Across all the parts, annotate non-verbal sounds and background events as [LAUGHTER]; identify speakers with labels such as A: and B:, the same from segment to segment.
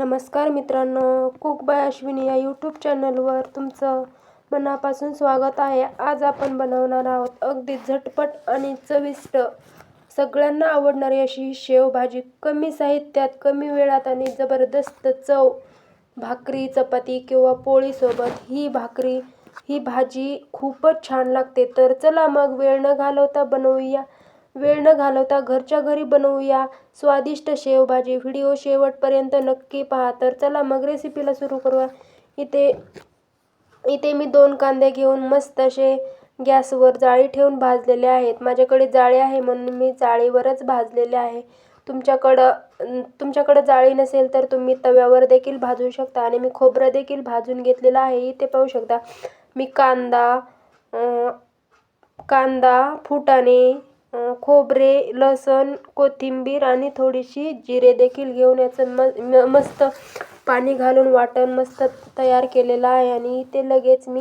A: नमस्कार मित्रांनो cook bye Ashwini या यूट्यूब चॅनलवर तुमचं मनापासून स्वागत आहे. आज आपण बनवणार आहोत अगदी झटपट आणि चविष्ट सगळ्यांना आवडणारी अशी शेवभाजी. कमी साहित्यात कमी वेळात आणि जबरदस्त चव भाकरी चपाती किंवा पोळीसोबत ही भाकरी ही भाजी खूपच छान लागते. तर चला मग वेळ न घालवता बनवूया. वेळ न घालवता घरच्या घरी बनवूया. स्वादिष्ट शेवभाजी. व्हिडिओ शेवटपर्यंत नक्की पहा. तर चला मग रेसिपीला सुरू करूया. इथे इथे मी दोन कांदे घेऊन मस्त असे गॅसवर जाळी ठेवून भाजलेले आहेत. माझ्याकडे जाळी आहे म्हणून मी जाळीवरच भाजलेले आहे. तुमच्याकडं तुमच्याकडं जाळी नसेल तर तुम्ही तव्यावर देखील भाजू शकता आणि मी खोबरं देखील भाजून घेतलेलं आहे. इथे पाहू शकता. मी कांदा कांदा फुटाणे खोबरे लसण कोथिंबीर आणि थोडीशी जिरे देखील घेऊन याचं म मस्त पाणी घालून वाटण मस्त तयार केलेलं आहे. आणि ते लगेच मी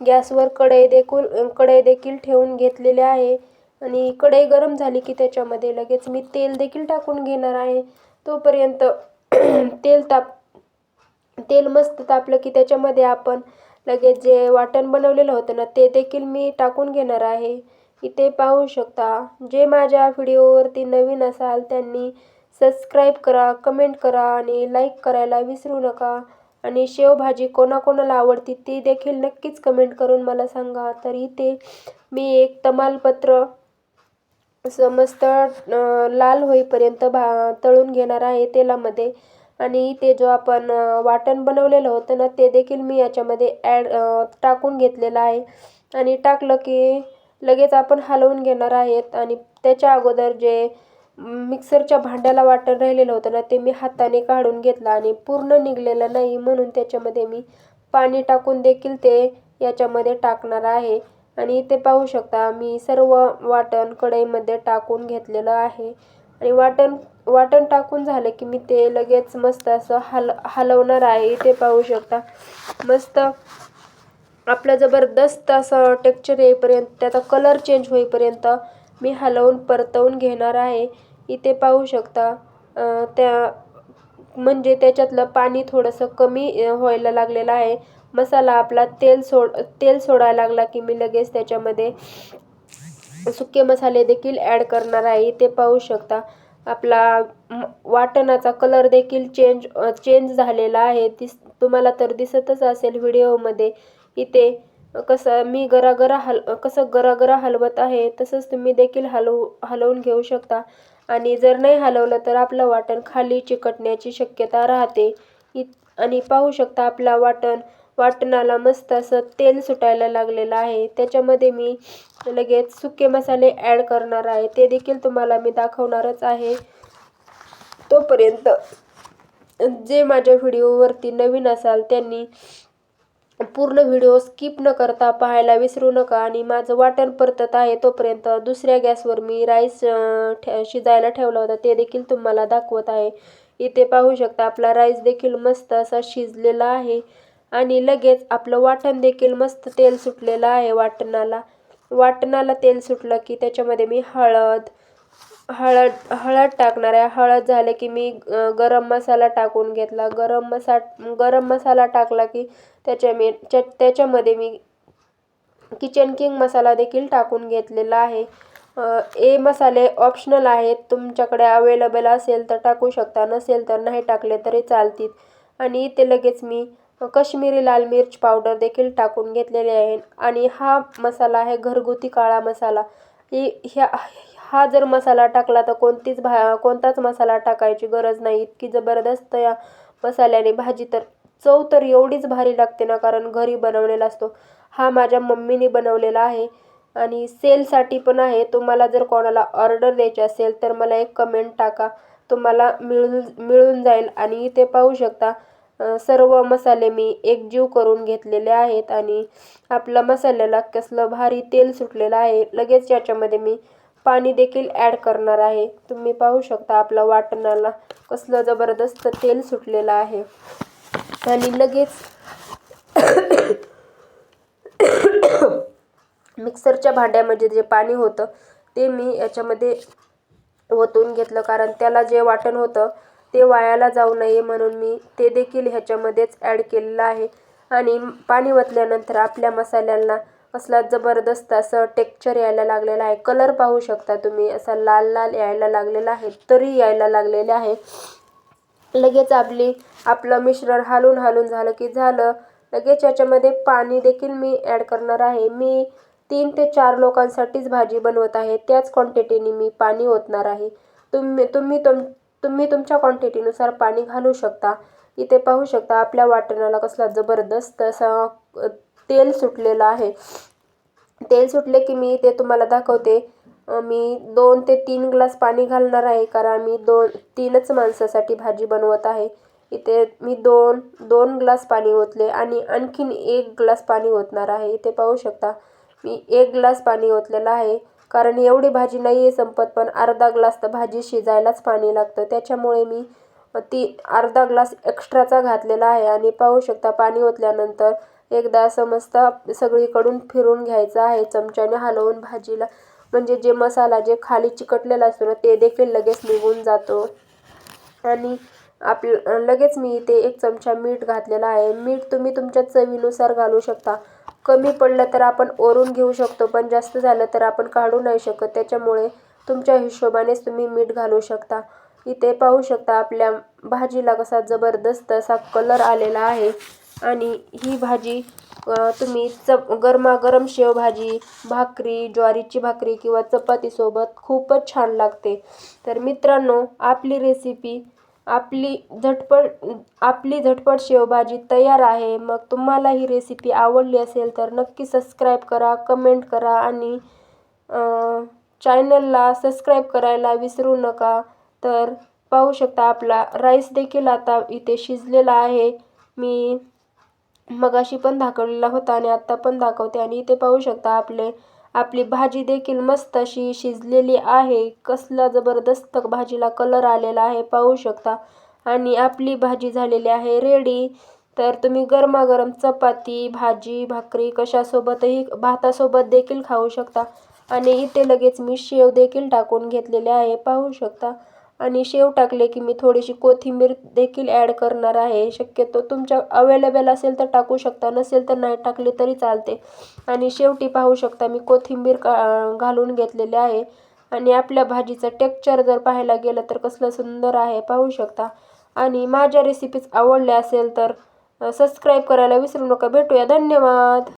A: गॅसवर कढई देखील कढई देखील ठेवून घेतलेले आहे. आणि कढई गरम झाली की त्याच्यामध्ये लगेच मी तेल देखील टाकून घेणार आहे. तोपर्यंत [CLEARS THROAT] तेल ताप तेल मस्त तापलं की त्याच्यामध्ये आपण लगेच जे वाटण बनवलेलं होतं ना ते देखील मी टाकून घेणार आहे. इथे पाहू शकता. जे माझ्या व्हिडिओवरती नवीन असाल त्यांनी सबस्क्राईब करा कमेंट करा आणि लाईक करायला विसरू नका. आणि शेवभाजी कोणाकोणाला आवडती ती देखील नक्कीच कमेंट करून मला सांगा. तर इथे मी एक तमालपत्र समस्त मस्त लाल होईपर्यंत भा तळून घेणार आहे तेलामध्ये. आणि इथे जो आपण वाटण बनवलेलं होतं ना ते देखील मी याच्यामध्ये ॲड टाकून घेतलेलं आहे. आणि टाकलं की लगेच आपण हलवून घेणार आहेत आणि त्याच्या अगोदर जे मिक्सरच्या भांड्याला वाटण राहिलेलं होतं ना ते मी हाताने काढून घेतलं आणि पूर्ण निघलेलं नाही म्हणून त्याच्यामध्ये मी पाणी टाकून देखील ते याच्यामध्ये टाकणार आहे. आणि ते पाहू शकता मी सर्व वाटण कढईमध्ये टाकून घेतलेलं आहे. आणि वाटण वाटण टाकून झालं की मी ते लगेच मस्त असं हल हलवणार आहे. ते पाहू शकता मस्त आपलं जबरदस्त असं टेक्चर येईपर्यंत त्याचा कलर चेंज होईपर्यंत मी हलवून परतवून घेणार आहे. इथे पाहू शकता त्या म्हणजे त्याच्यातलं पाणी थोडंसं कमी व्हायला लागलेलं आहे. मसाला आपला तेल सोड तेल सोडायला लागला की मी लगेच त्याच्यामध्ये सुके मसाले देखील ॲड करणार आहे. इथे पाहू शकता आपला वाटणाचा कलर देखील चेंज चेंज झालेला आहे. दिस तुम्हाला तर दिसतच असेल व्हिडिओमध्ये इथे कसं मी गरागरा हल कसं गरागरा हलवत आहे तसंच तुम्ही देखील हलवू हलवून घेऊ शकता. आणि जर नाही हलवलं तर आपलं वाटण खाली चिकटण्याची शक्यता राहते. इ आणि पाहू शकता आपला वाटण वाटणाला मस्त असं तेल सुटायला लागलेलं आहे. त्याच्यामध्ये मी लगेच सुके मसाले ॲड करणार आहे. ते देखील तुम्हाला मी दाखवणारच आहे. तोपर्यंत जे माझ्या व्हिडिओवरती नवीन असाल त्यांनी पूर्ण व्हिडिओ स्किप न करता पाहायला विसरू नका आणि माझं वाटण परतत आहे तोपर्यंत दुसऱ्या गॅसवर मी राईस ठे शिजायला ठेवला होता. ते देखील तुम्हाला दाखवत आहे. इथे पाहू शकता आपला राईस देखील मस्त असा शिजलेला आहे आणि लगेच आपलं वाटण देखील मस्त तेल सुटलेलं आहे वाटणाला. वाटणाला तेल सुटलं की त्याच्यामध्ये मी हळद हळद हळद टाकणार आहे. हळद झाले की मी गरम मसाला टाकून घेतला. गरम मसा गरम मसाला टाकला की त्याच्या मी त्याच्यामध्ये मी किचन किंग मसाला देखील टाकून घेतलेला आहे. ए मसाले ऑप्शनल आहेत. तुमच्याकडे अवेलेबल असेल तर टाकू शकता. नसेल तर नाही टाकले तरी चालतील. आणि इथे लगेच मी कश्मीरी लाल मिर्च पावडर देखील टाकून घेतलेले आहे. आणि हा मसाला आहे घरगुती काळा मसाला. ही ह्या हा जर मसाला टाकला तर कोणतीच भा कोणताच मसाला टाकायची गरज नाही. इतकी जबरदस्त या मसाल्याने भाजी तर चव तर एवढीच भारी लागते ना कारण घरी बनवलेला असतो. हा माझ्या मम्मीने बनवलेला आहे आणि सेलसाठी पण आहे. तुम्हाला जर कोणाला ऑर्डर द्यायची असेल तर मला एक कमेंट टाका. तुम्हाला मिळून मिळून जाईल आणि इथे पाहू शकता सर्व मसाले मी एकजीव करून घेतलेले आहेत आणि आपला मसाल्याला कसलं भारी तेल सुटलेलं आहे. लगेच याच्यामध्ये मी पाणी देखील ॲड करणार आहे. तुम्ही पाहू शकता आपला वाटणाला कसलं जबरदस्त तेल सुटलेलं आहे. आणि लगेच मिक्सरच्या भांड्यामध्ये जे पाणी होतं ते मी याच्यामध्ये ओतून घेतलं. कारण त्याला जे वाटण होतं ते वायाला जाऊ नये म्हणून मी ते देखील ह्याच्यामध्येच ॲड केलेलं आहे. आणि पाणी ओतल्यानंतर आपल्या मसाल्यांना कसला जबरदस्त असं टेक्चर यायला लागलेलं आहे. कलर पाहू शकता तुम्ही. असा लाल लाल यायला लागलेला आहे. तरी यायला लागलेले आहे. लगेच आपली आपलं मिश्रण हालून हालून झालं की झालं. लगेच याच्यामध्ये पाणी देखील मी ॲड करणार आहे. मी तीन ते चार लोकांसाठीच भाजी बनवत आहे. त्याच क्वांटिटीने मी पाणी ओतणार आहे. तुम्ही तुम्ही तुम तुम्ही तुमच्या क्वांटिटीनुसार पाणी घालू शकता. इथे पाहू शकता आपल्या वाटणाला कसला जबरदस्त असा तेल सुटलेलं आहे. तेल सुटले की मी ते तुम्हाला दाखवते. मी दोन ते तीन ग्लास पाणी घालणार आहे कारण मी दोन तीनच माणसासाठी भाजी बनवत आहे. इथे मी दोन दोन ग्लास पाणी ओतले आणि आणखीन एक ग्लास पाणी ओतणार आहे. इथे पाहू शकता मी एक ग्लास पाणी ओतलेलं आहे. कारण एवढी भाजी नाही आहे संपत पण अर्धा ग्लास तर भाजी शिजायलाच पाणी लागतं. त्याच्यामुळे मी ती अर्धा ग्लास एक्स्ट्राचा घातलेला आहे. आणि पाहू शकता पाणी ओतल्यानंतर एकदा असं सगळीकडून फिरून घ्यायचं आहे. चमच्याने हलवून भाजीला. म्हणजे जे मसाला जे खाली चिकटलेला असतो ना ते देखील लगेच निघून जातो. आणि आप लगेच मी इथे एक चमचा मीठ घातलेला आहे. मीठ तुम्ही तुमच्या चवीनुसार घालू शकता. कमी पडलं तर आपण ओरून घेऊ शकतो पण जास्त झालं तर आपण काढू नाही शकत. त्याच्यामुळे तुमच्या हिशोबानेच तुम्ही मीठ घालू शकता. इथे पाहू शकता आपल्या भाजीला कसा जबरदस्त असा कलर आलेला आहे. आणि ही भाजी तुम्ही चप गरमागरम शेवभाजी भाकरी ज्वारीची भाकरी किंवा चपातीसोबत खूपच छान लागते. तर मित्रांनो आपली रेसिपी आपली झटपट आपली झटपट शेवभाजी तयार आहे. मग तुम्हाला ही रेसिपी आवडली असेल तर नक्की सबस्क्राईब करा कमेंट करा आणि चॅनलला सबस्क्राईब करायला विसरू नका. तर पाहू शकता आपला राईस देखील आता इथे शिजलेला आहे. मी मगाशी पण दाखवलेला होता आणि आत्ता पण दाखवते आणि इथे पाहू शकता आपले आपली भाजी देखील मस्त अशी शिजलेली आहे. कसला जबरदस्त भाजीला कलर आलेला आहे पाहू शकता. आणि आपली भाजी झालेली आहे रेडी तर तुम्ही गरमागरम चपाती भाजी भाकरी कशासोबतही भातासोबत देखील खाऊ शकता. आणि इथे लगेच मी शेव देखील टाकून घेतलेले आहे पाहू शकता. आणि शेव टाकले की मी थोडीशी कोथिंबीर देखील ॲड करणार आहे. शक्यतो तुमच्या अवेलेबल असेल तर टाकू शकता नसेल तर नाही टाकली तरी चालते. आणि शेवटी पाहू शकता मी कोथिंबीर का घालून घेतलेले आहे. आणि आपल्या भाजीचं टेक्चर जर पाहायला गेलं तर कसलं सुंदर आहे पाहू शकता. आणि माझ्या रेसिपीज आवडल्या असेल तर सबस्क्राईब करायला विसरू नका. भेटूया. धन्यवाद!